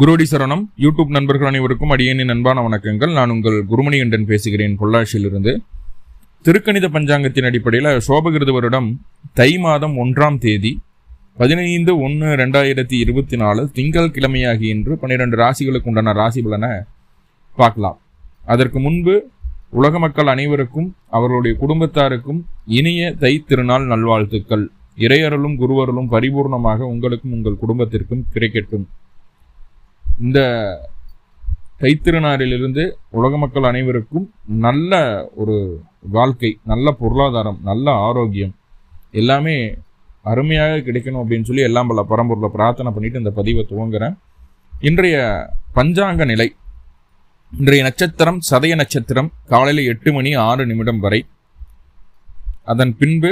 குருவடி சரணம். யூடியூப் நண்பர்கள் அனைவருக்கும் அடியேனின் அன்பான வணக்கங்கள். நான் உங்கள் குருமணிகண்டன் பேசுகிறேன் பொள்ளாச்சியிலிருந்து. திருக்கணித பஞ்சாங்கத்தின் அடிப்படையில் சோபகிருத வருடம் தை மாதம் ஒன்றாம் தேதி பதினைந்து ஒன்று ரெண்டாயிரத்தி இருபத்தி நாலு திங்கள் கிழமையாகி இன்று பன்னிரெண்டு ராசிகளுக்கு உண்டான ராசி பலனை பார்க்கலாம். அதற்கு முன்பு உலக மக்கள் அனைவருக்கும் அவர்களுடைய குடும்பத்தாருக்கும் இனிய தை திருநாள் நல்வாழ்த்துக்கள். இறையருளும் குருவருளும் பரிபூர்ணமாக உங்களுக்கும் உங்கள் குடும்பத்திற்கும் கிடைக்கட்டும். இந்த தைத்திருநாளிலிருந்து உலக மக்கள் அனைவருக்கும் நல்ல ஒரு வாழ்க்கை நல்ல பொருளாதாரம் நல்ல ஆரோக்கியம் எல்லாமே அருமையாக கிடைக்கணும் அப்படின்னு சொல்லி எல்லாம் பல பரம்பொருளை பிரார்த்தனை பண்ணிட்டு இந்த பதிவை துவங்குறேன். இன்றைய பஞ்சாங்க நிலை இன்றைய நட்சத்திரம் சதய நட்சத்திரம் காலையில் எட்டு மணி ஆறு நிமிடம் வரை. அதன் பின்பு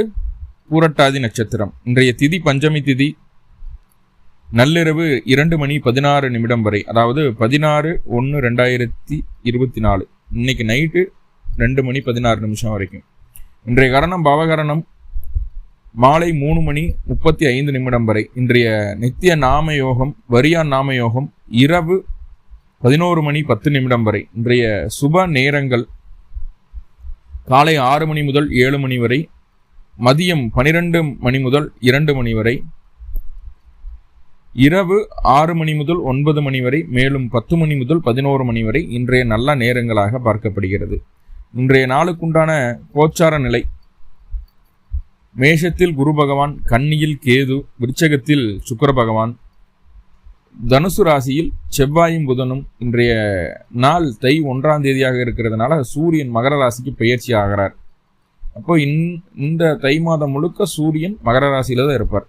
பூரட்டாதி நட்சத்திரம் இன்றைய திதி பஞ்சமி திதி நள்ளிரவு இரண்டு மணி பதினாறு நிமிடம் வரை அதாவது பதினாறு ஒன்று ரெண்டாயிரத்தி இருபத்தி நாலு. இன்னைக்கு நைட்டு ரெண்டு மணி பதினாறு நிமிஷம் வரைக்கும். இன்றைய கரணம் பவகரணம் மாலை மூணு மணி முப்பத்தி ஐந்து நிமிடம் வரை. இன்றைய நித்திய நாம யோகம் வரியான் நாம யோகம் இரவு பதினோரு மணி பத்து நிமிடம் வரை. இன்றைய சுப நேரங்கள் காலை ஆறு மணி முதல் ஏழு மணி வரை மதியம் பனிரெண்டு மணி முதல் இரண்டு மணி வரை இரவு ஆறு மணி முதல் ஒன்பது மணி வரை மேலும் பத்து மணி முதல் பதினோரு மணி வரை இன்றைய நல்ல நேரங்களாக பார்க்கப்படுகிறது. இன்றைய நாளுக்குண்டான கோச்சார நிலை. மேஷத்தில் குரு பகவான் கன்னியில் கேது விருச்சகத்தில் சுக்கர பகவான் தனுசு ராசியில் செவ்வாயும் புதனும் இன்றைய நாள் தை ஒன்றாம் தேதியாக இருக்கிறதுனால சூரியன் மகர ராசிக்கு பயிற்சி ஆகிறார். அப்போ இந்த தை மாதம் முழுக்க சூரியன் மகர ராசியில தான் இருப்பார்.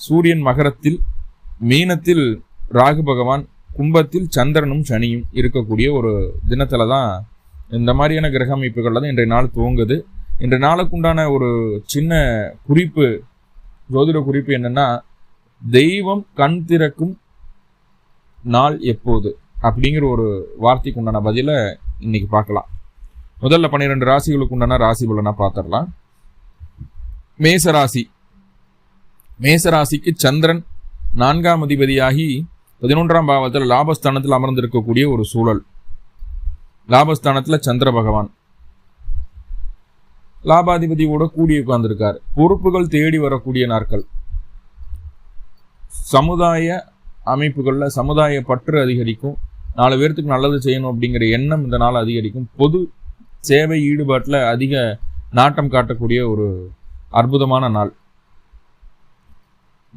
சூரியன் மகரத்தில் மீனத்தில் ராகு பகவான் கும்பத்தில் சந்திரனும் சனியும் இருக்கக்கூடிய ஒரு தினத்தில் தான் இந்த மாதிரியான கிரக அமைப்புகளில் தான் இன்றைய நாள் துவங்குது. இன்றைய நாளுக்குண்டான ஒரு சின்ன குறிப்பு ஜோதிட குறிப்பு என்னன்னா தெய்வம் கண் திறக்கும் நாள் எப்போது? அப்படிங்கிற ஒரு வார்த்தைக்கு உண்டான பதிலை இன்னைக்கு பார்க்கலாம். முதல்ல பன்னிரெண்டு ராசிகளுக்கு உண்டான ராசி பலனா பார்த்துடலாம். மேச ராசி மேசராசிக்கு சந்திரன் நான்காம் அதிபதியாகி பதினொன்றாம் பாவத்தில் லாபஸ்தானத்தில் அமர்ந்திருக்கக்கூடிய ஒரு சூழல். லாபஸ்தானத்தில் சந்திர பகவான். லாபாதிபதியோட கூடி உட்கார்ந்துருக்கார். பொறுப்புகள் தேடி வரக்கூடிய நாட்கள். சமுதாய அமைப்புகளில் சமுதாய பற்று அதிகரிக்கும். நாலு பேர்த்துக்கு நல்லது செய்யணும் அப்படிங்கிற எண்ணம் இந்த நாள் அதிகரிக்கும். பொது சேவை ஈடுபாட்டில் அதிக நாட்டம் காட்டக்கூடிய ஒரு அற்புதமான நாள்.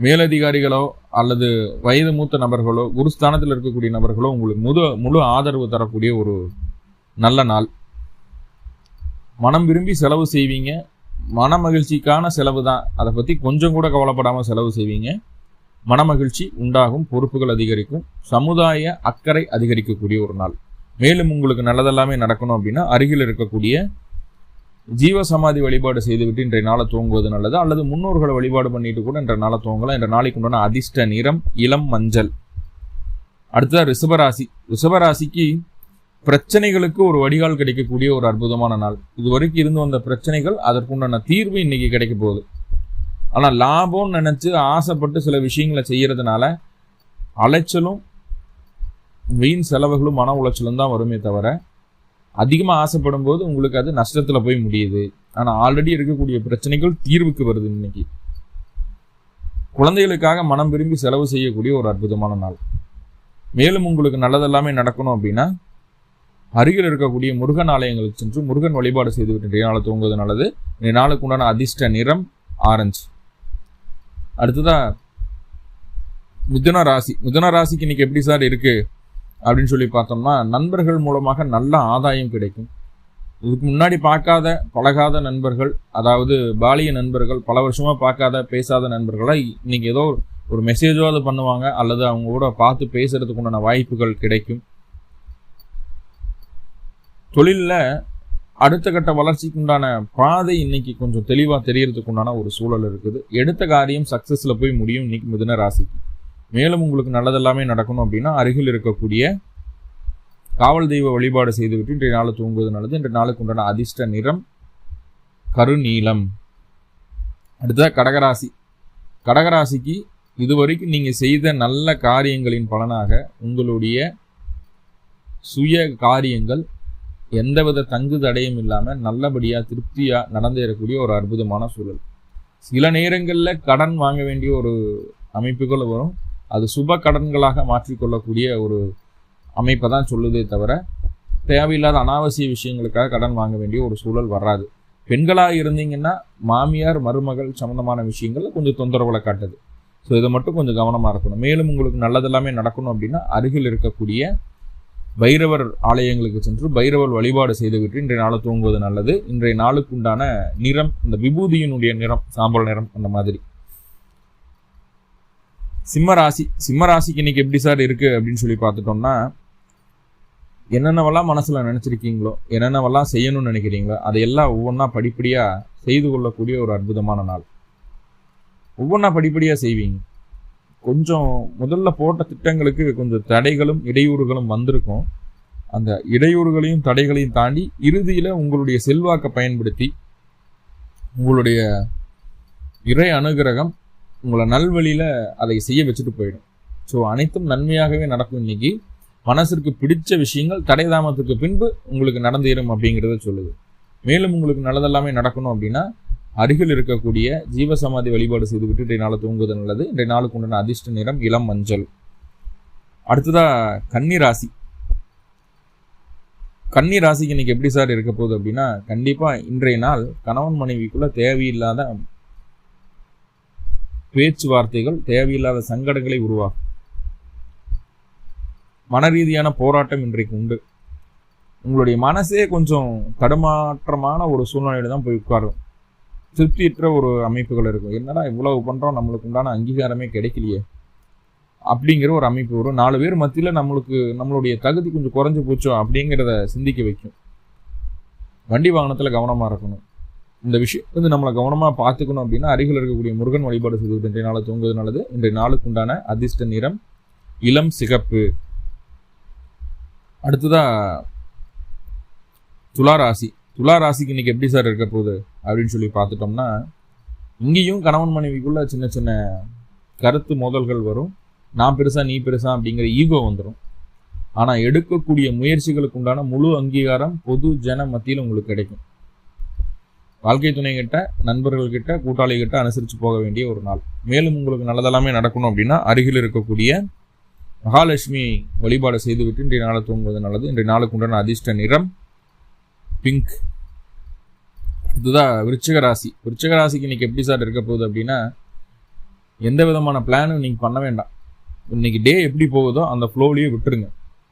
மேலதிகாரிகளோ அல்லது வயது மூத்த நபர்களோ குருஸ்தானத்தில் இருக்கக்கூடிய நபர்களோ உங்களுக்கு முது முழு ஆதரவு தரக்கூடிய ஒரு நல்ல நாள். மனம் விரும்பி செலவு செய்வீங்க. மன மகிழ்ச்சிக்கான செலவு தான். அதை பற்றி கொஞ்சம் கூட கவலைப்படாமல் செலவு செய்வீங்க. மன மகிழ்ச்சி உண்டாகும் பொறுப்புகள் அதிகரிக்கும் சமுதாய அக்கறை அதிகரிக்கக்கூடிய ஒரு நாள். மேலும் உங்களுக்கு நல்லதெல்லாமே நடக்கணும் அப்படின்னா அருகில் இருக்கக்கூடிய ஜீவ சமாதி வழிபாடு செய்துவிட்டு இன்றைய நாளை தூங்குவது நல்லது அல்லது முன்னோர்களை வழிபாடு பண்ணிட்டு கூட இன்றைய நாளை தூங்கலாம். இன்ற நாளைக்கு உண்டான அதிர்ஷ்ட நிறம் இளம் மஞ்சள். அடுத்ததான் ரிஷபராசி. ரிஷபராசிக்கு பிரச்சனைகளுக்கு ஒரு வடிகால் கிடைக்கக்கூடிய ஒரு அற்புதமான நாள். இது வரைக்கும் இருந்து வந்த பிரச்சனைகள் அதற்குண்டான தீர்வு இன்னைக்கு கிடைக்க போகுது. ஆனால் லாபம்னு நினைச்சு ஆசைப்பட்டு சில விஷயங்களை செய்யறதுனால அலைச்சலும் வீண் செலவுகளும் மன உளைச்சலும் தான் வருமே தவிர அதிகமாக ஆசைப்படும் போது உங்களுக்கு அது நஷ்டத்தில் போய் முடியுது. ஆனால் ஆல்ரெடி இருக்கக்கூடிய பிரச்சனைகள் தீர்வுக்கு வருது இன்னைக்கு. குழந்தைகளுக்காக மனம் விரும்பி செலவு செய்யக்கூடிய ஒரு அற்புதமான நாள். மேலும் உங்களுக்கு நல்லதெல்லாமே நடக்கணும் அப்படின்னா அருகில் இருக்கக்கூடிய முருகன் ஆலயங்களுக்கு சென்று முருகன் வழிபாடு செய்துவிட்டு இன்றைய நாளை தூங்குவது நல்லது. இன்றைய நாளுக்கு உண்டான அதிர்ஷ்ட நிறம் ஆரஞ்சு. அடுத்ததாக மிதுன ராசி. மிதுன ராசிக்கு இன்னைக்கு எப்படி சார் இருக்குது அப்படின்னு சொல்லி பார்த்தோம்னா நண்பர்கள் மூலமாக நல்ல ஆதாயம் கிடைக்கும். இதுக்கு முன்னாடி பார்க்காத பழகாத நண்பர்கள் அதாவது பாலிய நண்பர்கள் பல வருஷமா பார்க்காத பேசாத நண்பர்களை இன்னைக்கு ஏதோ ஒரு மெசேஜாவது பண்ணுவாங்க அல்லது அவங்க கூட பார்த்து பேசுறதுக்கு உண்டான வாய்ப்புகள் கிடைக்கும். தொழிலில் அடுத்த கட்ட வளர்ச்சிக்கு உண்டான பாதை இன்னைக்கு கொஞ்சம் தெளிவாக தெரியறதுக்கு உண்டான ஒரு சூழல் இருக்குது. எடுத்த காரியம் சக்ஸஸில் போய் முடியும் இன்னைக்கு மிதுன ராசிக்கு. மேலும் உங்களுக்கு நல்லதெல்லாமே நடக்கணும் அப்படின்னா அருகில் இருக்கக்கூடிய காவல் தெய்வ வழிபாடு செய்துவிட்டு இன்றைய நாள் தூங்குவது நல்லது. இன்றைய நாளுக்கு உண்டான அதிர்ஷ்ட நிறம் கருநீலம். அடுத்ததாக கடகராசி. கடகராசிக்கு இதுவரைக்கும் நீங்கள் செய்த நல்ல காரியங்களின் பலனாக உங்களுடைய சுய காரியங்கள் எந்தவித தங்கு தடையும் இல்லாமல் நல்லபடியாக திருப்தியாக நடந்தேறக்கூடிய ஒரு அற்புதமான சூழல். சில நேரங்களில் கடன் வாங்க வேண்டிய ஒரு அமைப்புகள் வரும். அது சுப கடன்களாக மாற்றிக்கொள்ளக்கூடிய ஒரு அமைப்பை தான் சொல்லுதே தவிர தேவையில்லாத அனாவசிய விஷயங்களுக்காக கடன் வாங்க வேண்டிய ஒரு சூழல் வராது. பெண்களாக இருந்தீங்கன்னா மாமியார் மருமகள் சம்மந்தமான விஷயங்களில் கொஞ்சம் தொந்தரவுகளை காட்டுது. ஸோ இதை மட்டும் கொஞ்சம் கவனமாக இருக்கணும். மேலும் உங்களுக்கு நல்லதெல்லாமே நடக்கணும் அப்படின்னா அருகில் இருக்கக்கூடிய பைரவர் ஆலயங்களுக்கு சென்று பைரவர் வழிபாடு செய்துவிட்டு இன்றைய நாளை தூங்குவது நல்லது. இன்றைய நாளுக்கு உண்டான நிறம் இந்த விபூதியினுடைய நிறம் சாம்பல் நிறம் அந்த மாதிரி. சிம்ம ராசி சிம்ம ராசிக்கு இன்னைக்கு எப்படி சார் இருக்குது அப்படின்னு சொல்லி பார்த்துட்டோம்னா என்னென்னவெல்லாம் மனசில் நினச்சிருக்கீங்களோ என்னென்னவெல்லாம் செய்யணும்னு நினைக்கிறீங்களோ அதையெல்லாம் ஒவ்வொன்றா படிப்படியாக செய்து கொள்ளக்கூடிய ஒரு அற்புதமான நாள். ஒவ்வொன்றா படிப்படியாக செய்வீங்க. கொஞ்சம் முதல்ல போட்ட திட்டங்களுக்கு கொஞ்சம் தடைகளும் இடையூறுகளும் வந்திருக்கும். அந்த இடையூறுகளையும் தடைகளையும் தாண்டி இறுதியில் உங்களுடைய செல்வாக்கை பயன்படுத்தி உங்களுடைய இறை அனுகிரகம் உங்களை நல்வழியில் அதை செய்ய வச்சுட்டு போயிடும். ஸோ அனைத்தும் நன்மையாகவே நடக்கும் இன்னைக்கு. மனசிற்கு பிடிச்ச விஷயங்கள் தடைதாமத்துக்கு பின்பு உங்களுக்கு நடந்தேறும் அப்படிங்கிறத சொல்லுது. மேலும் உங்களுக்கு நல்லதெல்லாமே நடக்கணும் அப்படின்னா அருகில் இருக்கக்கூடிய ஜீவசமாதி வழிபாடு செய்துவிட்டு இன்றைய நாளை தூங்குவது நல்லது. இன்றைய நாளுக்கு உண்டான அதிர்ஷ்ட நிறம் இளம் மஞ்சள். அடுத்ததா கன்னி ராசி கன்னி ராசிக்கு இன்னைக்கு எப்படி சார் இருக்க போகுது அப்படின்னா கண்டிப்பா இன்றைய நாள் கணவன் மனைவிக்குள்ள தேவையில்லாத பேச்சுவார்த்தைகள் தேவையில்லாத சங்கடங்களை உருவாகும் மன ரீதியான போராட்டம் இன்றைக்கு உண்டு. உங்களுடைய மனசே கொஞ்சம் தடுமாற்றமான ஒரு சூழ்நிலையில தான் போய் உட்காரும். திருப்தியற்ற ஒரு அமைப்புகள் இருக்கும். என்னடா இவ்வளவு பண்றோம் நம்மளுக்கு உண்டான அங்கீகாரமே கிடைக்கலையே. அப்படிங்கிற ஒரு அமைப்பு வரும். நாலு பேர் மத்தியில் நம்மளுக்கு நம்மளுடைய தகுதி கொஞ்சம் குறைஞ்சு போச்சோ அப்படிங்கிறத சிந்திக்க வைக்கும். வண்டி வாகனத்தில் கவனமாக இருக்கணும். இந்த விஷயம் வந்து நம்மளை கவனமாக பார்த்துக்கணும் அப்படின்னா அருகில் இருக்கக்கூடிய முருகன் வழிபாடு செய்து இன்றைய நாளை தூங்குவது நல்லது. இன்றைய நாளுக்கு உண்டான அதிர்ஷ்ட நிறம் இளம் சிகப்பு. அடுத்ததா துலா ராசி துலா ராசிக்கு இன்னைக்கு எப்படி சார் இருக்க போகுது அப்படின்னு சொல்லி பார்த்துட்டோம்னா இங்கேயும் கணவன் மனைவிக்குள்ள சின்ன சின்ன கருத்து மோதல்கள் வரும். நான் பெருசா நீ பெருசா அப்படிங்கிற ஈகோ வந்துடும் ஆனால் எடுக்கக்கூடிய முயற்சிகளுக்கு உண்டான முழு அங்கீகாரம் பொது ஜன மத்தியில் உங்களுக்கு கிடைக்கும். வாழ்க்கை துணை கிட்ட நண்பர்கள் அனுசரித்து போக வேண்டிய ஒரு நாள். மேலும் உங்களுக்கு நல்லதெல்லாமே நடக்கணும் அப்படின்னா அருகில் இருக்கக்கூடிய மகாலட்சுமி வழிபாடு செய்துவிட்டு இன்றைய நாளை தூங்குவது நல்லது. இன்றைய நாளுக்கு உண்டான அதிர்ஷ்ட நிறம் பிங்க் அடுத்ததா விருச்சிக ராசி. விருச்சிக ராசிக்கு இன்னைக்கு எப்படி சார் இருக்க போகுது அப்படின்னா எந்த விதமான பிளானும் நீங்கள் பண்ண வேண்டாம். இன்னைக்கு டே எப்படி போகுதோ அந்த ஃப்ளோலையே விட்டுருங்க.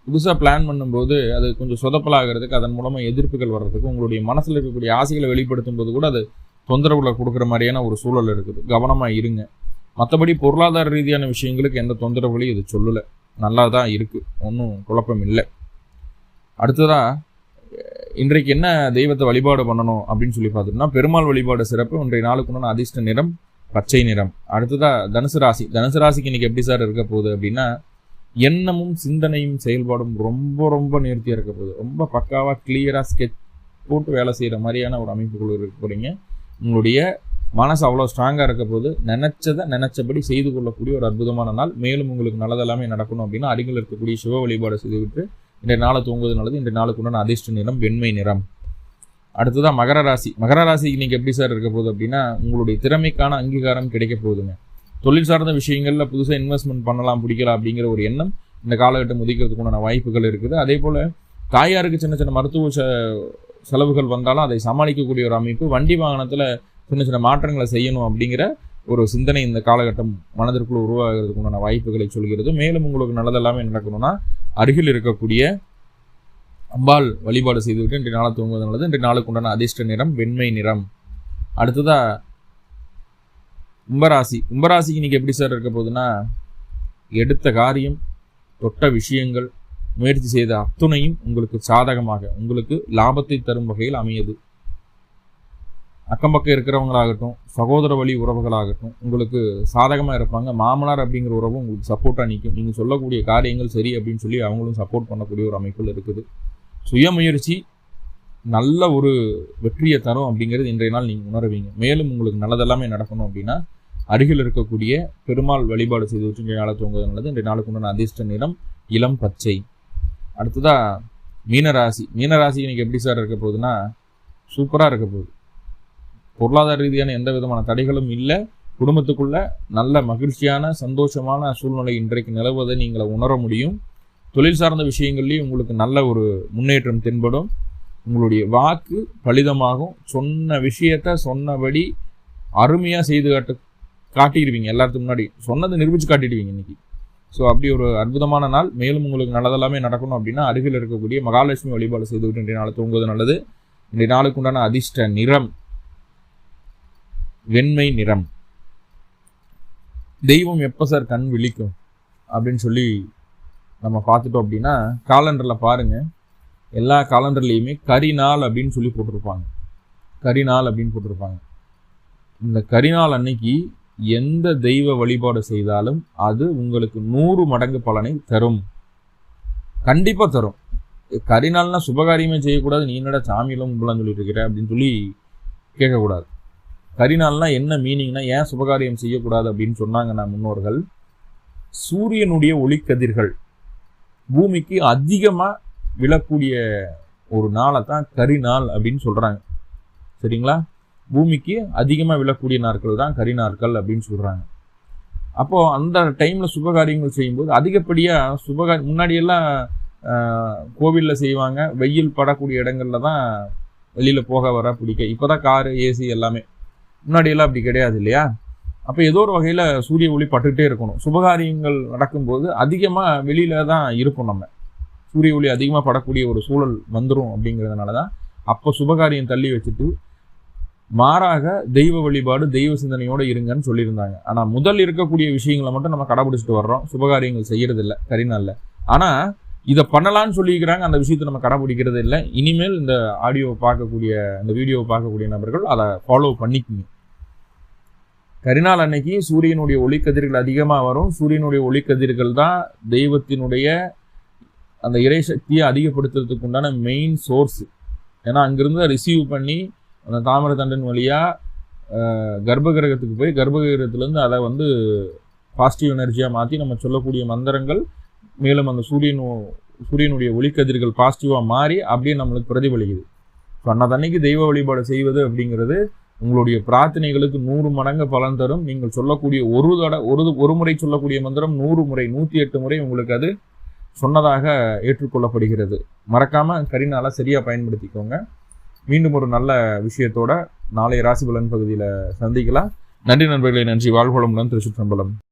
புதுசாக பிளான் பண்ணும்போது அது கொஞ்சம் சொதப்பலாகிறதுக்கு அதன் மூலமாக எதிர்ப்புகள் வர்றதுக்கு உங்களுடைய மனசில் இருக்கக்கூடிய ஆசைகளை வெளிப்படுத்தும் போது கூட அது தொந்தரவுகளை கொடுக்குற மாதிரியான ஒரு சூழல் இருக்குது. கவனமாக இருங்க. மற்றபடி பொருளாதார ரீதியான விஷயங்களுக்கு எந்த தொந்தரவுகளையும் இது சொல்லலை. நல்லா தான் இருக்குது ஒன்றும் குழப்பம் இல்லை அடுத்ததாக இன்றைக்கு என்ன தெய்வத்தை வழிபாடு பண்ணணும் அப்படின்னு சொல்லி பார்த்தோம்னா பெருமாள் வழிபாடு சிறப்பு இன்றைய நாளுக்கு அதிர்ஷ்ட நிறம் பச்சை நிறம். அடுத்ததாக தனுசு ராசி. தனுசு ராசிக்கு இன்றைக்கி எப்படி சார் இருக்க போகுது அப்படின்னா எண்ணமும் சிந்தனையும் செயல்பாடும் ரொம்ப ரொம்ப நேர்த்தியாக இருக்க போகுது. ரொம்ப பக்காவாக கிளியராக ஸ்கெச் போட்டு வேலை செய்கிற மாதிரியான ஒரு அமைப்புக்குள்ள இருக்க போறீங்க. உங்களுடைய மனசு அவ்வளோ ஸ்ட்ராங்காக இருக்க போது நினச்சதை நினச்சபடி செய்து கொள்ளக்கூடிய ஒரு அற்புதமான நாள். மேலும் உங்களுக்கு நல்லதெல்லாமே நடக்கணும் அப்படின்னா அருகில் இருக்கக்கூடிய சிவ வழிபாடு செய்துவிட்டு இன்றைய நாளை தூங்குவது நல்லது. இன்றைய நாளுக்கு உண்டான அதிர்ஷ்ட நிறம் வெண்மை நிறம். அடுத்ததான் மகர ராசி. மகர ராசிக்கு நீங்கள் எப்படி சார் இருக்க போகுது அப்படின்னா உங்களுடைய திறமைக்கான அங்கீகாரம் கிடைக்க போகுதுங்க. தொழில் சார்ந்த விஷயங்களில் புதுசாக இன்வெஸ்ட்மெண்ட் பண்ணலாம் பிடிக்கலாம் அப்படிங்கிற ஒரு எண்ணம் இந்த காலகட்டம் உதிக்கிறதுக்குண்டான வாய்ப்புகள் இருக்குது. அதே போல் தாயாருக்கு சின்ன சின்ன மருத்துவ செ- செலவுகள் வந்தாலும் அதை சமாளிக்கக்கூடிய ஒரு அமைப்பு வண்டி வாகனத்தில் சின்ன சின்ன மாற்றங்களை செய்யணும் அப்படிங்கிற ஒரு சிந்தனை இந்த காலகட்டம் மனதிற்குள் உருவாகிறதுக்கு உண்டான வாய்ப்புகளை சொல்கிறது. மேலும் உங்களுக்கு நல்லதெல்லாமே நடக்கணும்னா அருகில் இருக்கக்கூடிய அம்பாள் வழிபாடு செய்துவிட்டு இன்றைய நாளை தூங்குவது நல்லது. இன்றைய நாளுக்கு உண்டான அதிர்ஷ்ட நிறம் வெண்மை நிறம். அடுத்ததாக கும்பராசி. கும்பராசிக்கு இன்னைக்கு எப்படி சார் இருக்க போகுதுன்னா எடுத்த காரியம் தொட்ட விஷயங்கள் முயற்சி செய்த அத்துணையும் உங்களுக்கு சாதகமாக உங்களுக்கு லாபத்தை தரும் வகையில் அமையுது. அக்கம் பக்கம் இருக்கிறவங்களாகட்டும் சகோதர வழி உறவுகளாகட்டும் உங்களுக்கு சாதகமாக இருப்பாங்க. மாமனார் அப்படிங்கிற உறவும் உங்களுக்கு சப்போர்ட்டாக நிற்கும் நீங்கள் சொல்லக்கூடிய காரியங்கள் சரி அப்படின்னு சொல்லி அவங்களும் சப்போர்ட் பண்ணக்கூடிய ஒரு அமைப்பில் இருக்குது. சுயமுயற்சி நல்ல ஒரு வெற்றியை தரும் அப்படிங்கிறது இன்றைய நாள் நீங்கள் உணர்வீங்க. மேலும் உங்களுக்கு நல்லதெல்லாமே நடக்கணும் அப்படின்னா அருகில் இருக்கக்கூடிய பெருமாள் வழிபாடு செய்து வச்சு இன்றைய நாளை தூங்குவது நல்லது. இன்றைய நாளுக்கு உண்டான அதிர்ஷ்ட நிறம் இளம் பச்சை. அடுத்ததா மீனராசி. மீனராசி இன்னைக்கு எப்படி சார் இருக்க போகுதுன்னா சூப்பராக இருக்க போகுது. பொருளாதார ரீதியான எந்த விதமான தடைகளும் இல்லை. குடும்பத்துக்குள்ள நல்ல மகிழ்ச்சியான சந்தோஷமான சூழ்நிலை இன்றைக்கு நிலவுவதை நீங்கள் உணர முடியும். தொழில் சார்ந்த விஷயங்கள்லையும் உங்களுக்கு நல்ல ஒரு முன்னேற்றம் தென்படும். உங்களுடைய வாக்கு பலிதமாகும். சொன்ன விஷயத்த சொன்னபடி அருமையாக செய்து காட்டு காட்டிடுவீங்க எல்லாத்துக்கு முன்னாடி. சொன்னதை நிரூபித்து காட்டிடுவீங்க இன்னைக்கு. ஸோ அப்படி ஒரு அற்புதமான நாள். மேலும் உங்களுக்கு நல்லதெல்லாமே நடக்கணும் அப்படின்னா அருகில் இருக்கக்கூடிய மகாலட்சுமி வழிபாடு செய்துவிட்டு இன்றைய நாள் தூங்குவது நல்லது. இன்றைய நாளுக்கு உண்டான அதிர்ஷ்ட நிறம். வெண்மை நிறம். தெய்வம் எப்போ சார் கண் விழிக்கும்? அப்படின்னு சொல்லி நம்ம பார்த்துட்டோம் அப்படின்னா காலண்டரில் பாருங்கள் எல்லா காலண்டர்லேயுமே கரிநாள் அப்படின்னு சொல்லி போட்டிருப்பாங்க. கரிநாள் அப்படின்னு போட்டிருப்பாங்க. இந்த கரிநாள் அன்னைக்கு எந்த தெய்வ வழிபாடு செய்தாலும் அது உங்களுக்கு நூறு மடங்கு பலனை தரும். கண்டிப்பாக தரும். கரிநாள்னா சுபகாரியமே செய்யக்கூடாது. நீ என்னடா சாமியெல்லாம் கும்பலாம் சொல்லிட்டு இருக்கிற அப்படின்னு சொல்லி கேட்கக்கூடாது. கரிநாள்னா என்ன மீனிங்னா ஏன் சுபகாரியம் செய்யக்கூடாது அப்படின்னு சொன்னாங்கன்னா முன்னோர்கள். சூரியனுடைய ஒளிக்கதிர்கள் பூமிக்கு அதிகமாக விழக்கூடிய ஒரு நாளை தான் கரிநாள் அப்படின்னு சொல்கிறாங்க சரிங்களா? பூமிக்கு அதிகமாக விழக்கூடிய நாட்கள் தான் கரி நாட்கள் அப்படின்னு சொல்கிறாங்க அப்போது அந்த டைமில் சுபகாரியங்கள் செய்யும்போது அதிகப்படியாக சுபகாரி முன்னாடியெல்லாம் கோவிலில் செய்வாங்க. வெயில் படக்கூடிய இடங்கள்ல தான் வெளியில் போக வர பிடிக்க இப்போ தான் காரு ஏசி எல்லாமே. முன்னாடியெல்லாம் அப்படி கிடையாது இல்லையா? அப்போ ஏதோ ஒரு வகையில் சூரிய ஒளி பட்டுக்கிட்டே இருக்கணும். சுபகாரியங்கள் நடக்கும்போது அதிகமாக வெளியில் தான் இருப்போம் நம்ம. சூரிய ஒளி அதிகமாக படக்கூடிய ஒரு சூழல் வந்துடும் அப்படிங்கிறதுனால தான் அப்போ சுபகாரியம் தள்ளி வச்சுட்டு மாறாக தெய்வ வழிபாடு தெய்வ சிந்தனையோடு இருங்கன்னு சொல்லியிருந்தாங்க. ஆனால் முதல் இருக்கக்கூடிய விஷயங்களை மட்டும் நம்ம கடைபிடிச்சிட்டு வர்றோம். சுபகாரியங்கள் செய்கிறது இல்லை கரிநாளில். ஆனால் இதை பண்ணலான்னு சொல்லியிருக்கிறாங்க. அந்த விஷயத்தை நம்ம கடைபிடிக்கிறது இல்லை. இனிமேல் இந்த ஆடியோவை பார்க்கக்கூடிய இந்த வீடியோவை பார்க்கக்கூடிய நபர்கள் அதை ஃபாலோ பண்ணிக்குங்க. கரிநாள் அன்னைக்கு சூரியனுடைய ஒளிக்கதிர்கள் அதிகமாக வரும். சூரியனுடைய ஒளிக்கதிர்கள் தான் தெய்வத்தினுடைய அந்த இறை சக்தியை அதிகப்படுத்துறதுக்கு உண்டான மெயின் சோர்ஸ் ஏன்னா அங்கிருந்து ரிசீவ் பண்ணி அந்த தாமர தண்டன் வழியாக கர்ப்பகிரகத்துக்கு போய் கர்ப்பகிரகத்துலேருந்து அதை வந்து பாசிட்டிவ் எனர்ஜியாக மாற்றி நம்ம சொல்லக்கூடிய மந்திரங்கள் மேலும் அந்த சூரியன் சூரியனுடைய ஒளிக்கதிர்கள் பாசிட்டிவாக மாறி அப்படியே நம்மளுக்கு பிரதிபலிக்குது. ஸோ அன்னதன்னைக்கு தெய்வ வழிபாடு செய்வது அப்படிங்கிறது உங்களுடைய பிரார்த்தனைகளுக்கு நூறு மடங்கு பலன் தரும். நீங்கள் சொல்லக்கூடிய ஒரு தட ஒரு ஒரு முறை சொல்லக்கூடிய மந்திரம் நூறு முறை நூற்றி எட்டு முறை உங்களுக்கு அது சொன்னதாக ஏற்றுக்கொள்ளப்படுகிறது. மறக்காமல் கரிநாளை சரியாக பயன்படுத்திக்கோங்க. மீண்டும் ஒரு நல்ல விஷயத்தோட நாளை ராசி பலன் பகுதியில் சந்திக்கலாம். நன்றி நண்பர்களை நன்றி. வாழ்வளமுடன் திருச்சிற்றம்பலம்.